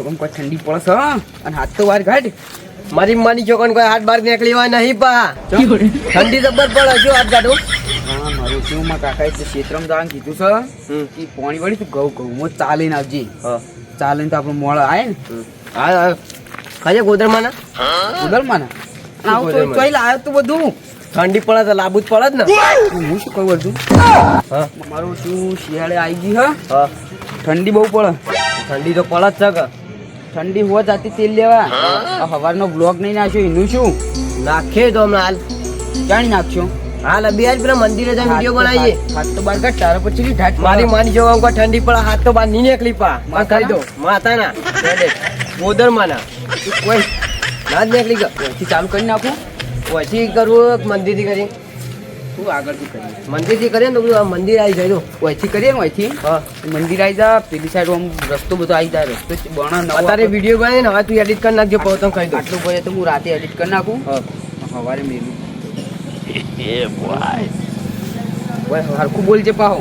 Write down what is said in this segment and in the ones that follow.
છોકરા કોઈ ઠંડી પડે છે અને હાથ તો વાર કાઢ. મારી માની છોકન કોઈ હાથ બાર નીકળી હોય નહીં પા. ઠંડી જબર પડે શું હાથ? કાઢું હા મારું શું માં કાકાએ ક્ષેત્રમાં જવાનું કીધું છે હમ. કે પાણી વળી તું ઘઉં ઘઉં ચાલીને આવજે. ચાલીને તો આપણે મોળ આવે ને. હા હા. ખાજે ગોદરમાં ના ઉદલમાં ને અને આવું તો ચોઈ લાવ્યો તું બધું. ઠંડી પડે તો લાબુ જ પડે જ ને. હું શું કહું બધું હા. મારું શું શિયાળે આવી ગઈ હા? હા. ઠંડી બહુ પડે. ઠંડી તો પડે જ છે કે. ઠંડી હોવા જાતી તેલ લેવા. આ સવારનો બ્લોગ નહીં નાખ્યો એનું શું? નાખીએ તો હમણાં હાલ જાણી નાખશો હાલ અભી આજ પેલા મંદિરે જઈને વીડિયો બનાવીએ. હાથ તો બાર કાઢ તારા પછી ઢાટ મારી માની છોકરાને કોઈ ઠંડી પડે હાથ તો બહાર નહીં નીકળી પા. માં કહી દો. માતાના ગોદરમાંના. કોઈ ના જ નીકળી ગયો. ચાલુ કરી નાખું? પછી કરવું? મંદિરથી કરી. તું આગળથી કરી મંદિરથી કરીએ ને તો આ મંદિર આવી જાય. તો ઓયથી કરીએ ને ઓયથી હા. મંદિર આવી જા પેલી સાઈડ આમ રસ્તો બધો આવી જાય રસ્તો બણા નવો અત્યારે વીડિયો બનાવીને હવે તું એડિટ કરી નાખજો પહોંચો કહી દો આટલું પડે તો હું રાતે એડિટ કરી નાખું. હા. સવારે મેલું. ઓય હરખું બોલજે પાહો.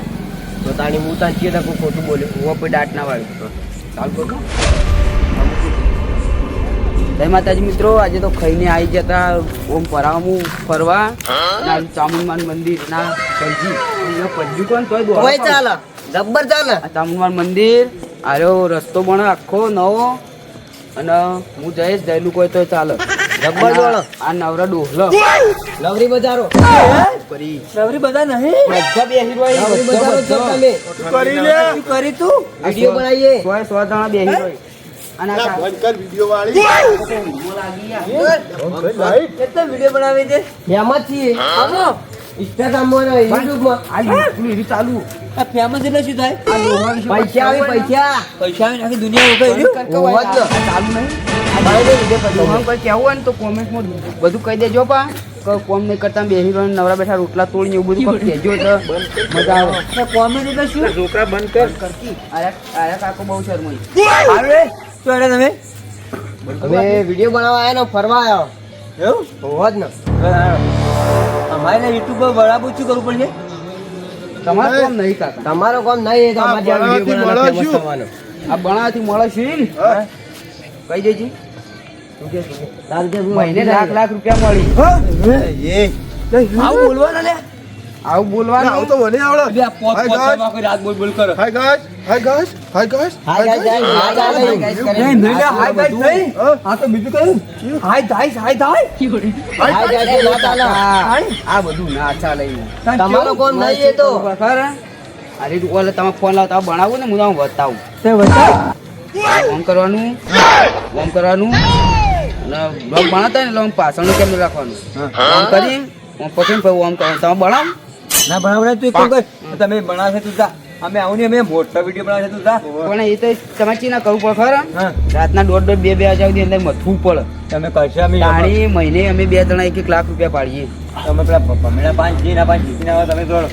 તો તાણી હું ચીએ કોઈ ખોટું બોલ્યો હું કોઈ દાટ ના વાળ્યું ચાલ જય માતાજી મિત્રો આજે તો ખાઈને આવી જતા ઓમ પરામું ફરવા. ના ચામુંડમાન મંદિર ના પંજી પંજી કોણ? તોય ચાલે. જબ્બર ચાલે. આ ચામુંડમાન મંદિર આર્યો રસ્તો પણ આખો નવો. અને હું જઈશ જયેલું કોઈ તો ચાલે. જબ્બર દોડો આ નવરા ડોહલો. નવરી બજારો. કરી નવરી બજાર નહીં. બધા બે હીરો નવરી બજારો તમે કરી લે. કરી તું? વિડિયો બનાવીએ. સો સો જણા બે હોય ફેમસ. એટલે શું થાય? પૈસા આવે પૈસા. પૈસા આવે આખી દુનિયા ચાલુ નહીં. તો કોમેન્ટમાં બધું કહી દેજો પા. કે કોમ નહીં કરતા બે હીરો નવરા બેઠા રોટલા તોડીને એવું બધું કહેજો તો મજા આવે. કોમેડી તો શું? રોકડા બંધ કર. કરતી આયા આયા કાકો બહુ શરમાઈ. આવે તો આવ્યા તમે અમે વીડિયો બનાવવા આવ્યા ને ફરવા આવ્યો એવું? હોવા જ ને. અમારે યુટ્યુબ પર બરાબર શું કરવું પડશે. તમારે કોમ નહીં કાકા. તમારો કામ નહીં તો આ અમારે જ્યાં વીડિયો બનાવવાનો શું? આ ભણાવવાથી મળે છે. કઈ દેજી. મહિને લાખ લાખ રૂપિયા મળી. એ. આવું બોલવાના લે આવું ના, બોલવાનું આવું તો મને આવડે પોત પોતમાં કોઈ રાત બોલ બોલ કરો hi guys hi guys hi guys hi guys hi guys Hi, guys, કરે. નહીં, નહીં, હાય ગાઈસ નહીં. હા? આ તો બીજું કયું hi guys hi guys hi guys ના ચાલે આ આ બધું ના ચાલે તમારો કોણ નહીં એ તો અરે તું ઓલે તમે ફોન લાવતા બનાવું ને હું તમને બતાવું તે બતાવ ઓમ કરવાનું ઓમ કરવાનું અને બ્લોગ બનાવતા ને એટલે પાછળનું કેમ રાખવાનું ઓમ કરી હું પછી ઓમ કરવાનું તમે બનાવો ના બનાવડે તું કોણ કર? તમે બનાવશે તું જા. અમે આવું ને અમે મોટો વીડિયો બનાવશે તું જા. પણ એ તો તમે ચીના કરવું પડે ખરા રાતના દોઢ દોઢ બે બે હજાર સુધી અંદર મથવું પડે. તમે કરશે અમે આણી મહિને અમે બે જણા એક એક લાખ રૂપિયા પાડીએ. તમે પેલા ભમેડા પાંચ જી ના પાંચ જીતી ના તમે દોડો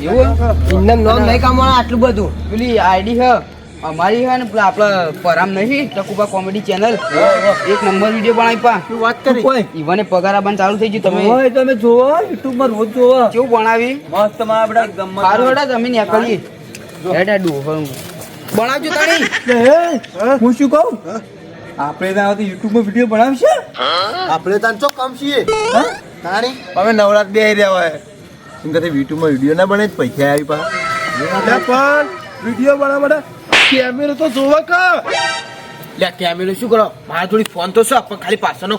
એવું ઇન્દમ નોમ નહીં કમાણા આટલું બધું. પેલી આઈડી હ. અમારી હે ને પેલા આપણા પરામ નહીં ટકુબા કોમેડી ચેનલ એક નંબર વીડિયો બનાવી પા શું વાત કરી? કોઈ? ઈવને પગાર આપવાનું ચાલુ થઈ ગયું. તમે હોય તમે જોવો યુટ્યુબમાં રોજ જોવો. કેવું બનાવી મસ્તમાં આપડા ગમ્મત સારું હેડા તમે ને કરી હેડા ડૂ બનાવજો તાણી. હું શું કહું? આપણે ત્યાં આવતી યુટ્યુબમાં વીડિયો બનાવશે? આપણે તાન ચો કામ છીએ? તાણી? હવે નવરાત બે રહ્યા હોય એમ કે યુટ્યુબમાં વીડિયો ના બને જ પૈસા આવી પા પણ વીડિયો બનાવવા માટે કેમેરો તો જોવા કા? લે કેમેરો શું કરો? મારા થોડી ફોન તો છે પણ ખાલી પાછળનો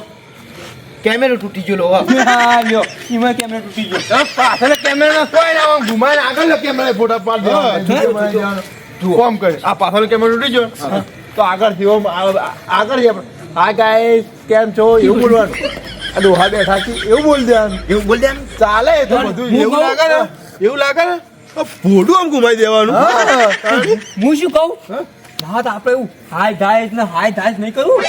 કેમેરો તૂટી ગયો લો હા લ્યો. ઈમાં કેમેરા તૂટી ગયો. પાછળ કેમેરો ના કોઈ ના ઘુમાય ઘુમાઈને આગળ કેમેરા ફોટા પાડ દેવાનો. કોમ કરે. આ પાછળ કેમેરો તૂટી ગયો. તો આગળથી આગળ આ- આગળ હા ગાઈસ કેમ છો? એવું બોલવાનું. આ ડોહા બેઠા છે. એવું બોલ દેવાનું. એવું બોલ દેવાનું? ચાલે તો બધું. એવું? લાગે ને? એવું લાગે ને? ફોટું આમ ઘુમાઈ દેવાનું? હું શું કહું? ના તો આપણે એવું હાય ધાય ને હાય ગાઈસ નહીં કરવું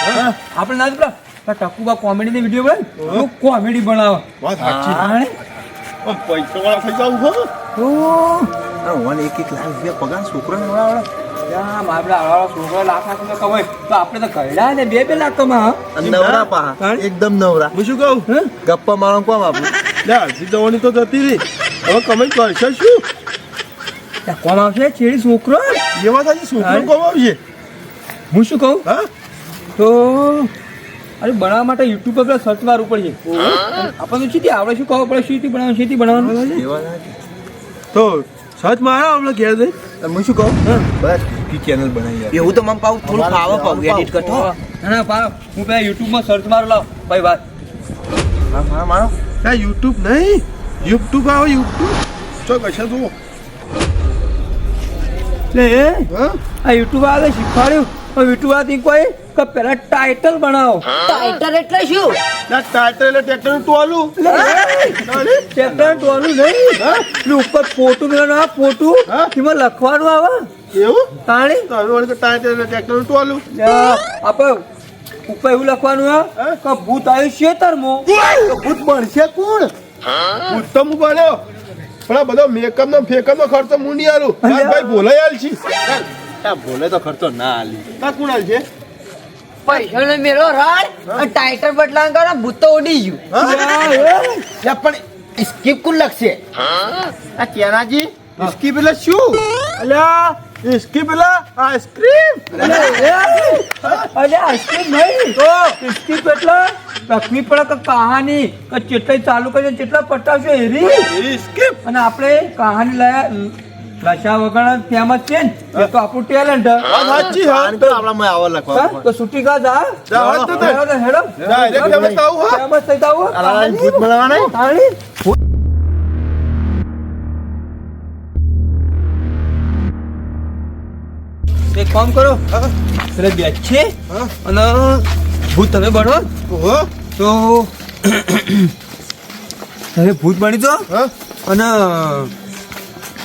આપણે ના પેલા ટકુબા કોમેડી ની વીડિયો બનાવે. કોમેડી બનાવે. વાત સાચી. હા પૈસા વાળા થઈ જાવ તો વન એક એક લાખ રૂપિયા પગાર છોકરાને છોકરો લાખ કમાય તો આપણે તો ઘરડા ને બે બે લાખ કમા નવરા પા. એકદમ નવરા. હું શું કહું? હે? ગપ્પા મારવાનું કોમ આપું. લે અડધી તો જતી રહી. હવે કમાઈ કરશે શું? કોમ આવશે? ચેડી છોકરો? એવા થાય છોકરો હા? કોમ આવશે? હું શું કહું? હા? તો અરે બનાવવા માટે યુટ્યુબ પર પેલા સર્ચ મારવું પડશે. આપણને શું આવડે શું કહો પડે? શું બનાવવાનું શું બનાવવાનું તો સર્ચ મારો આપણે ઘેર દે હું શું કહું? બસ ચેનલ બનાવી એવું તો મને પાઉં થોડું ફાવે પાઉં એડિટ કરતો. ના ના પાવ. હું પેલા યુટ્યુબમાં સર્ચ મારો લાવ. ભાઈ વાત. ના યુટ્યુબ નહીં. યુટ્યુબ આવો યુટ્યુબ. ચો કશા જુઓ? લે એ? આ યુટ્યુબ આવે શીખવાડ્યું? પણ યુટ્યુબ આથી કોઈ કે પેલા ટાઇટલ બનાવો. ટાઇટલ એટલે શું? ના ટાઇટલ એટલે ટ્રેક્ટરનું ટોલું ચેપ્ટર ટોલું નહીં. પેલું ઉપર ફોટું મેળવવાનું આ ફોટું. એમાં લખવાનું આવે. એવું? તાણી? તો હવે વળી એટલે ટ્રેક્ટર ટોલું આપણે ઉપર એવું લખવાનું હા? હા? કે ભૂત આવ્યું છે તરમો. ભૂત બનશે કોણ? ભૂત તો હું બન્યો. પણ આ બધો મેકઅપ નો ફેકઅપ નો ખર્ચો હું નહીં આલું. ભાઈ ભોલાઈ આલ છી. ભોલે તો ખર્ચો ના આલી. કા કોણ આલ છે? પૈસા ને મેળો રાડ ટાઈટર બદલા કરો ભૂતો ઉડી ગયું. પણ સ્કીપ કોણ લખશે? આ કેનાજી? સ્કીપ એટલે શું? અલ્યા. સ્કીપ એટલે આઈસ્ક્રીમ અરે આઈસ્ક્રીમ નહીં. તો? સ્કીપ એટલે લક્ષ્મી પડે કે કહાની કે ચેટલાઈ ચાલુ કરી ચેટલા પટાવશો એરી સ્કીપ અને આપણે કહાની લયા લશા વગર ફેમસ છે ને. એ તો આપણું ટેલેન્ટ સાચી હા આપણા માં આવા લખવા તો સુટી કા જા. જા, વાત તો. હેડો તો. હેડો Direct famous હા? ફેમસ થઈ અલા, ભૂત બનાવવાના? નહીં? તાણી એક કામ કરો. પેલે બેચ છે. અને ભૂત તમે બનો. તો તમે ભૂત બની દો અને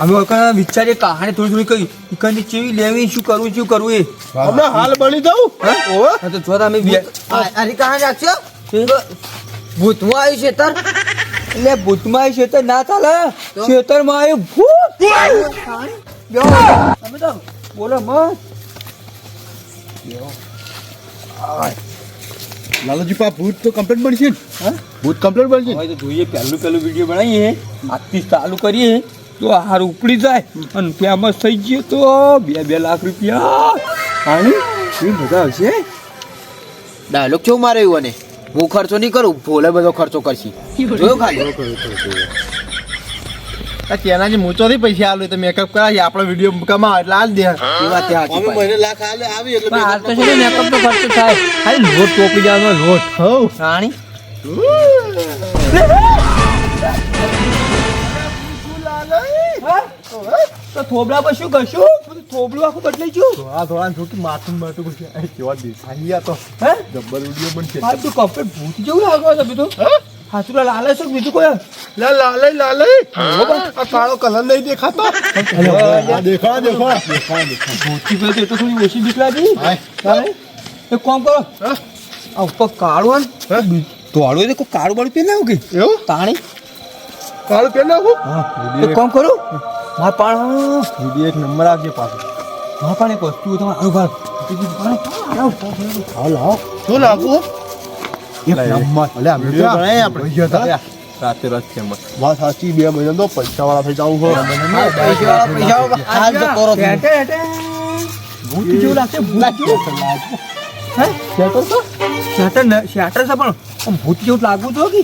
અમે વખત વિચારીએ કહાણી થોડી થોડી કઈ ઇકનની ચેવી લેવી શું કરવું શું કરવું એ. અમે હાલ બની દઉં હા? તો જો તમે બે કહાણી કહાં રાખશો? ભૂતમાં આવ્યું છે તર? એટલે ભૂતમાં તર? ના ચાલે. શેતરમાં આવ્યું ભૂત. તમે તો બોલો મત લાલુજી પા ભૂત તો કમ્પ્લેટ બનશે ને? હા? ભૂત કમ્પ્લેટ બનશે હવે તો જોઈએ પહેલું પહેલું વીડિયો બનાવીએ. આજથી ચાલુ કરીએ. તો હાર ઉપડી જાય અને ફેમસ થઈ ગયો તો બે બે લાખ રૂપિયા. આની? એ બધા હશે ડાયલોગ કેવું મારે એવું અને. હું ખર્ચો નહીં કરું ભોલે બધો ખર્ચો કરશી. જોયો ખાલી આ મૂચો થી પૈસા આલો તો મેકઅપ કરાવી આપણો વીડિયો કમાવ એટલે આલ દે. એ વાત ત્યાં સાચી મહિને લાખ આલે આવી એટલે પણ હાલ તો છે મેકઅપ તો ખર્ચો થાય. ખાલી લોટ ટોપી જવાનો લોટ. હવ રાણી. તો થોબડા પર શું કરશું? થોબલું આખું બદલાઈ ગયું. આ થોડા થોડું માથું માથું આ કેવા દેખાઈ આ તો. હે? જબ્બર વીડિયો બનશે. તું કમ્પ્લીટ ભૂત જેવું લાગવા છે બધું. હા? તું લાલે છે બીજું કોઈ? લા લાલય લાલય આ કાળો કલર નહીં દેખાતો. આ દેખાડા દેખાડા ભૂતથી તો થોડી ઓછી બીક લાગી એક કામ કરો. હા? આ ઉપર કાળું ને ધોળું તો કોઈ કાળું બાળું પહેરી કે? એવું? તાણી. કાળું પહેરી નાખું? એક કામ કરું. મારે પણ. વીડિયો એક નંબર આવશે પાછો. મારે પણ એક વસ્તુ તમારે આવું શું લાગુ એક નંબર. અલે આ વીડિયો બનાવીએ આપણે. રાતે રાત ફેમસ વાત સાચી બે મહિના તો પૈસા વાળા થઈ જાવ હો. હાલ તો કરો હેટે, હેટે. ભૂત જેવું લાગશે ભૂત જેવું. હે? શેટર તો શેટર ન શેટર છે પણ ભૂત જેવું લાગવું તો કે.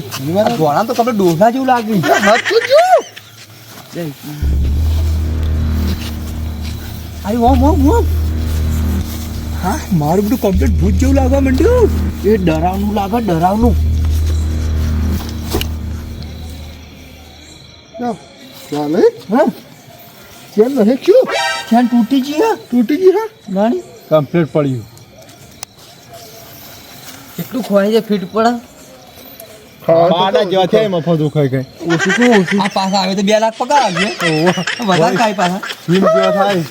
આ તો કપડે ડોસા જેવું લાગ્યું હતું જો અરે ઓમ ઓમ ઓમ હા મારું બધું કમ્પ્લીટ ભૂત જેવું લાગવા માંડ્યું. એ ડરાવનું લાગે ડરાવનું. ચાલે? હા? ચેન રહે શું ચેન તૂટી ગઈ હા? તૂટી ગઈ હા? નાની. કમ્પ્લીટ પડ્યું એટલું ખોવાય છે ફીટ પડે. બાડા જેવા છે. મફત દુખાય કઈ. ઓછું તો ઓછું? આ પાછા આવે તો બે લાખ પગાર આવશે વધારે કાંઈ પાછા. ફિલ્મ જેવા થાય.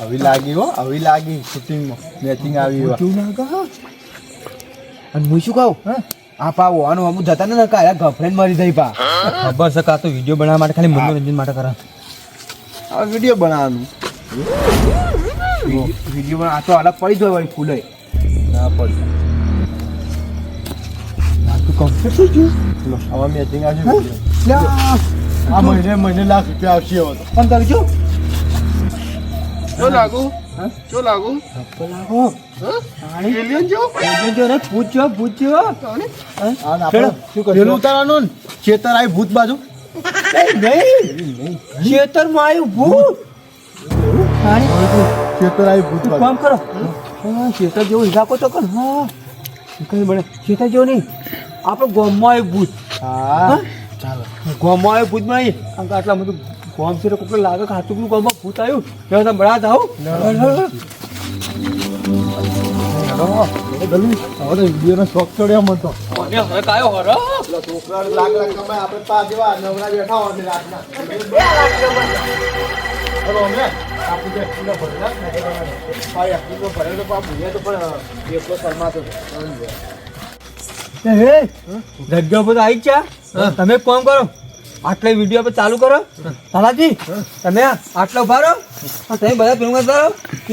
હવે લાગી હો આવી લાગી. શૂટિંગમાં મેચિંગ આવી કેવું લાગે હા અને હું શું કહું? આ પા ઓવાનું અમુક જતા ને કાયા ગફ્રેન્ડ મરી થઈ પા. ખબર છે કા તો વીડિયો બનાવવા માટે ખાલી મનોરંજન માટે કરે આ વીડિયો બનાવવાનું. વીડિયો આ તો અલગ પડી જાય વળી ફૂલે. ના પડે. તું કમ્પ્લીટ થઈ ગયું. લો, આમાં મેચિંગ આવશે આ મહિને મહિને લાખ રૂપિયા આવશે હવે પણ કરજો શું લાગુ શું લાગુ? લાગો. તાણી. એલિયન જો જોજો રે પૂછજો પૂછજો. આપણે પેલું ઉતારવાનું ચેતર આવી ભૂત બાજુ. નહીં. ખેતરમાં આવ્યું ભૂત. ચેતર આવી ભૂત બાજુ. કામ કરો. હા ચેતર જેવો હિસાબ તો કર. હા. કઈ બને ચેતર જેવો નહીં. આપણે ગોમમાં આવ્યું ભૂત. હા ગામમાં આવ્યું ભૂત નહીં. આટલા બધું ગામ છે કોક લાગે કે હાથુકનું ગામમાં ભૂત આવ્યું. હવે તમે બળા જાઓ. હવે વિડીયોનો શોખ ચડ્યો મને તો. મને હવે કાયો હરો. છોકરા લાખ કમાય આપણે પા જેવા નવરા બેઠા હોય રાતના. હવે અમે. આપું જે એકલો ભરેલા ભરેલા. ભરેલો પા ભૂલ્યા તો પણ એકલો શરમાતો હે. જગ્યા પર આવી છે તમે એક કરો. આટલા વીડિયો આપણે ચાલુ કરો. સાલાજી તમે આટલો ભારો તમે બધા ફિલ્મ કરો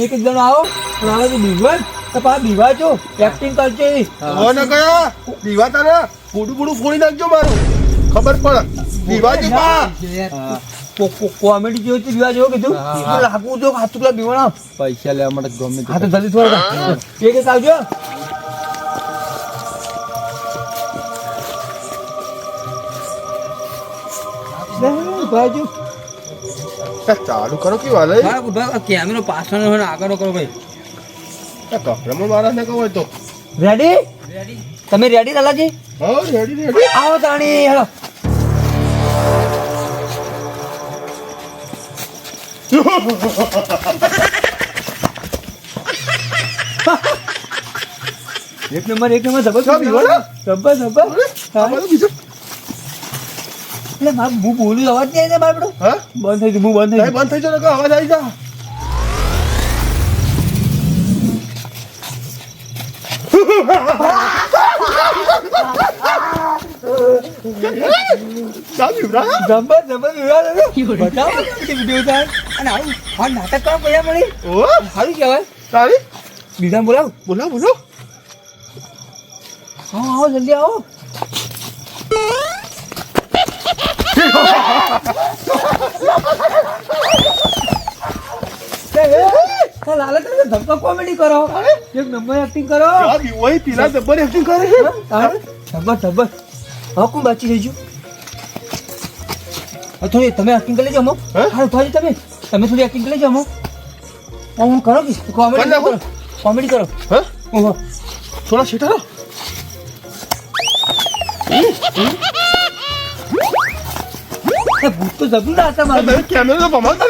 એક એક જણ આવો. અને આવે તો બીજવાન તો પાછા બીવા છો. એક્ટિંગ કરજો એ ને કયા. દીવા તારે પૂડું પૂડું ફોડી નાખજો મારું. ખબર પડે. દીવા જો પા કોમેડી જેવું છે બીવા જેવું કીધું. લાગવું જો બીવાના. પૈસા લેવા માટે ગમે હા તો જલ્દી થોડા એક એક આવજો. બાજુ ચાલુ કરો કે વાલે? કેમેરો પાછળનો હોય ને આગળનો કરો ભાઈ. કપડામાં મારા ને કહો તો. રેડી તમે રેડી લાલાજી? હા રેડી રેડી આવો તાણી હેલો. એક નંબર એક નંબર જબર જબર એટલે મારું હું બોલું અવાજ નહીં આવે બાપડો હા? બંધ થઈ ગયું હું બંધ થઈ બંધ થઈ જાવ કે અવાજ આવી જા જબર જબર વિવાદ બતાવો વીડિયો થાય. અને આવું હા નાટક કરવા પૈસા મળી ઓ? સારું કહેવાય સારી બીજા બોલાવ. બોલાવ બોલો હા આવો જલ્દી આવો. ધમકો કોમેડી કરો એક નંબર એક્ટિંગ કરો વહી પેલા જબર એક્ટિંગ કરે છે તારે ધબર ધબર હવે કોણ બાચી રહેજો થોડી તમે એક્ટિંગ કરી લેજો અમો હા? થોડી તમે તમે થોડી એક્ટિંગ કરી લેજો અમો હું? કરો કે કોમેડી કરો કોમેડી કરો હા થોડા શેઠા એ ભૂત તો જબરું ના હતા મારું. તમે કેમેરા તો ભમાવતા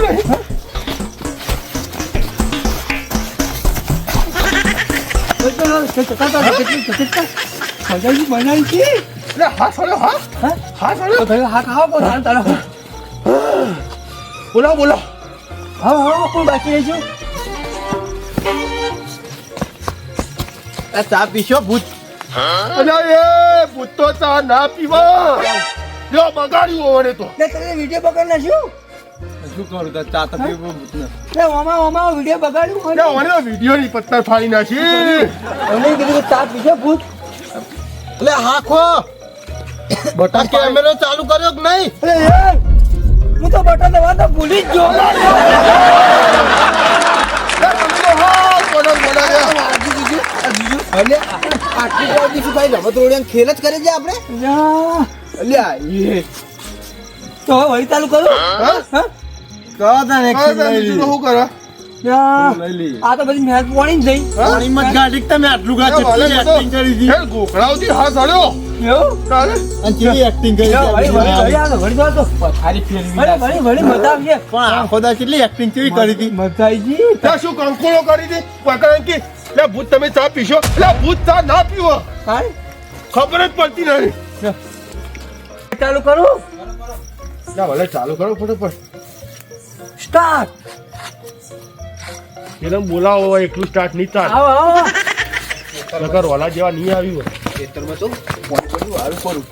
નહીં બનાવી છે. એટલે હાથ ફળ્યો હા. હા? હાથ ફળ્યો તો હા ખાઓ કો તાર તાર? બોલાવો બોલાવો હા હા કોણ બાકી રહેજો ચા પીશો ભૂત? અલ્યા એ ભૂત તો ચા ના પીવા. લ્યો બગાડ્યું મને તો ને તમે વીડિયો બગાડ નાખ્યો શું કરું તો ચા તો પીવું ભૂત ને ને ઓમાં ઓમાં વીડિયો બગાડ્યું હોય વીડિયો ની પત્તર ફાડી નાખી અમને કીધું ચા પીજો ભૂત એટલે હાખો બટા કેમેરો ચાલુ કર્યો કે નહીં અરે યાર હું તો બટન દવા તો ભૂલી જ ગયો એટલે આટલી જલ્દી શું ભાઈ રમત રોડિયા ખેલ જ કરે છે આપણે યા, અલ્યા એ. તો હવે ચાલુ કરું. હા? શું કરો? આ તો બધી મહેનત પોણી તમે આટલું ગોખડાવતી એવું? તારે? એક્ટિંગ કરી વળી આ તો વળી જાઓ તો. વળી વળી વળી મજા આવશે પણ આ ખોદા કેટલી એક્ટિંગ કેવી કરી હતી? મજા આવી ગઈ શું કંકોળો કરી હતી? પકડન કે લે ભૂત તમે ચા પીશો? લે ભૂત ચા ના પીવો. ખબર જ પડતી નહીં ચાલુ કરું. ના ભલે ચાલુ કરો ફટાફટ. સ્ટાર્ટ. એને બોલાવો હોય એકલું સ્ટાર્ટ નહીં ચાલ. આવો આવો. નકર ઓલા જેવા નહીં આવ્યું હોય. ખેતરમાં તો પોણી પડ્યું હારું કરું.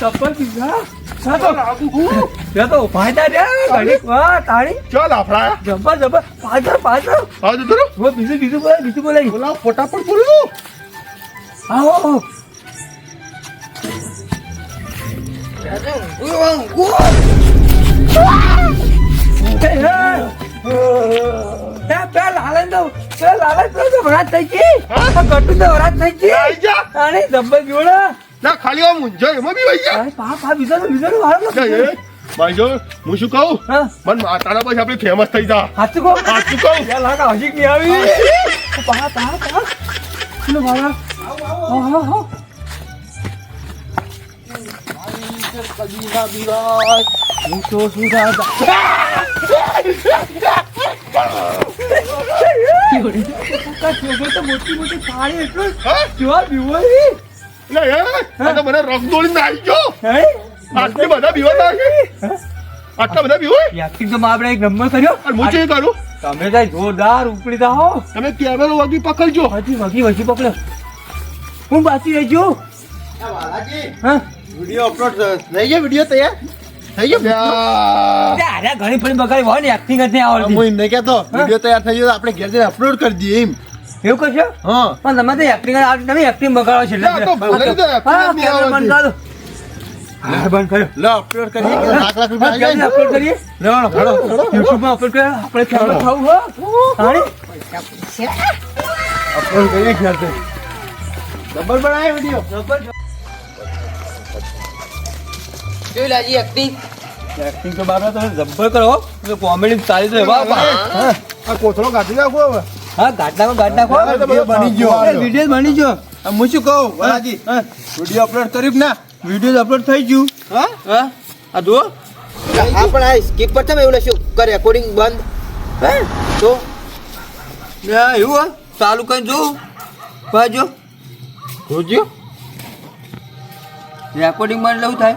ચપ્પલ પીધા? તો. ફાયદા રે ઘડીક વા તાળી ચો લાફડા જબ્બર જબ્બર પાછળ પાછળ. આવજો તો હો બીજું થઈ ગઈ. ગટું તો વરાત થઈ ગઈ. અને જબ્બર જોડા. ના ખાલી આમ ઊંઝો એમાં બી વહી પા પા બીજા બીજા વાળો ના, એ, ભાઈ જો હું શું કહું? મન માતાના પછી આપણે ફેમસ થઈ જા. સાચું કહો? સાચું કહું? યાર લાગા હજી નહીં આવી. પા પા પા. લો વાળા. હા હા હા. હું. તો મોટી મોટી પાણી એટલો? જોવા બીવાય ના, એ, આ મને રંગ દોડીને આવી ગયો હે? આટલી બધા પીવા લાગે આટલા બધા પીવો તો આપણે એક નંબર કર્યો. અને હું શું કરું? તમે કઈ જોરદાર ઉપડી જાઓ તમે કેમેરો વગી પકડજો. હજી વગી વગી પકડો. હું બાકી રહી ગયો. હા? વીડિયો અપલોડ થઈ ગયો વીડિયો તૈયાર? થઈ ગયો ઘણી ફરી બગાડી હોય ને એક્ટિંગ જ નહીં આવડતી. હું એમને કહેતો વીડિયો તૈયાર થઈ ગયો આપણે ઘેર જઈને અપલોડ કરી દઈએ એમ. એવું કરશો? હા. પણ તમે તો એક્ટિંગ તમે એક્ટિંગ બગાડો છો એક્ટિંગ એક્ટિંગ તો બાર તમે જબ્બર કરો. કોમેડી સારી તો વાહ કોથળો કાઢી નાખો હવે. હા તો બધો બની ગયો. વીડિયો બની ગયો. હું શું કહું? વલાજી વીડિયો અપલોડ કર્યું ના? વીડિયો અપલોડ થઈ ગયું. હા? હા. આ જુઓ. હા પણ આ સ્કીપ પર તમે એવું લખ્યું કે રેકોર્ડિંગ બંધ. હે? તો ના એવું હા. ચાલુ કરી જો બાજુ જોજો. રેકોર્ડિંગમાં લઉં થાય.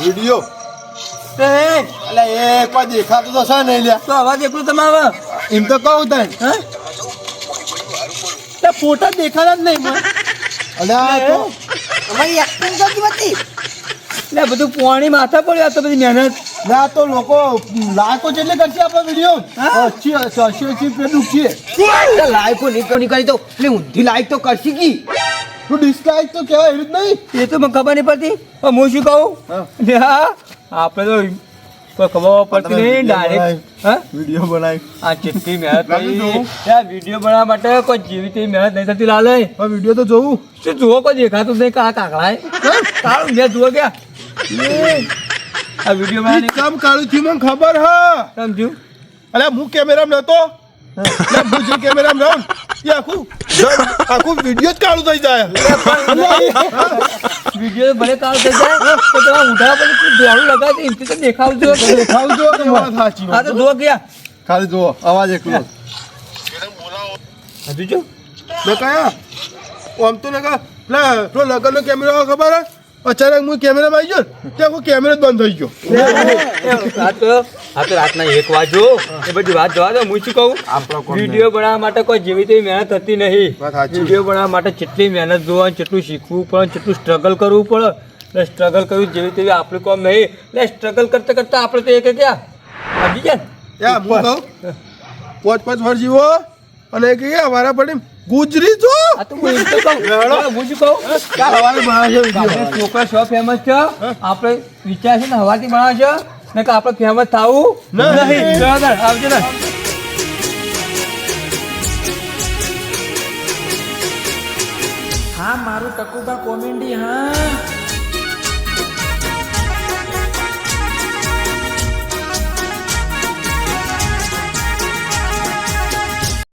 વીડિયો. એટલે એ કોઈ દેખાતું તો છે નહીં લ્યા. તો અવાજ એકલું તમે આવે એમ તો કહું તને. હે? ફોટા દેખાતા જ નહીં મને. અલ્યા તો અમારી એક્ટિંગ કરતી હતી. લે બધું પાણી માથા પડ્યું તો બધી મહેનત. ના તો લોકો લાખો જેટલી કરશે આપણો વીડિયો હા? અસી અસી અસી રૂપિયા નહીં કરી કરી તો એટલે ઊંધી લાઈક તો કરશી કી? તું ડિસ્લાઇક તો કહેવાય એવું જ નહીં. એ તો મને ખબર નહીં પડતી. પણ હું શું કહું? હા. આપણે તો કોઈ ખબર પડતી નહીં ડાયરેક્ટ વીડિયો બનાવી આ કેટલી મહેનત વીડિયો બનાવવા માટે કોઈ જેવી તેવી મહેનત નહીં થતી લાલે. વીડિયો તો જોવું શું જુઓ કોઈ દેખાતું નહીં કા કાકડા કાળું મેં જુઓ ક્યાં? આ વીડિયો બનાવી કામ કાળું થયું મને ખબર હા. સમજ્યું? અલ્યા હું કેમેરામાં નહોતો હું? જે કેમેરામાં રહું? એ આખું આખું વીડિયો જ કાળું થઈ જાય. વીડિયો ભલે કાલ થઈ જાય તો તમારા ઉઠા પર ધોળું લગાવે એમથી તો દેખાવજો. દેખાવજો કે વાત સાચી હા તો જુઓ ગયા ખાલી જુઓ અવાજ એકલો. હજુ જો. કયા આમ તો લગા લે તો લગનનો કેમેરો ખબર હે? અચાનક હું કેમેરામાં આવી ગયો ત્યાં કોઈ કેમેરો જ બંધ થઈ ગયો. રાત તો આ તો રાતના એક વાજો એ બધી વાત જવા દો હું શું કહું? વીડિયો બનાવવા માટે કોઈ જેવી તેવી મહેનત હતી નહીં. વીડિયો બનાવવા માટે કેટલી મહેનત જોવા કેટલું શીખવું પડે કેટલું સ્ટ્રગલ કરવું પડે એટલે સ્ટ્રગલ કરવું જેવી તેવી આપણું કોમ નહીં. એટલે સ્ટ્રગલ કરતા કરતા આપણે તો એક ક્યાં આવી ગયા પાંચ પાંચ વર્ષ જીવો અને કે વારા પડી ગુજરી છો? આ તો હું એમ તો કહું. હું શું કહું. ક્યાં હવારે બનાવશે આપણે છોકરા શો ફેમસ છે. આપણે વિચાર છે ને હવાથી છે. ને કે આપણે ફેમસ થવું નહીં. નહીં. આવજો ને હા મારું ટકુબા કોમેડી હા.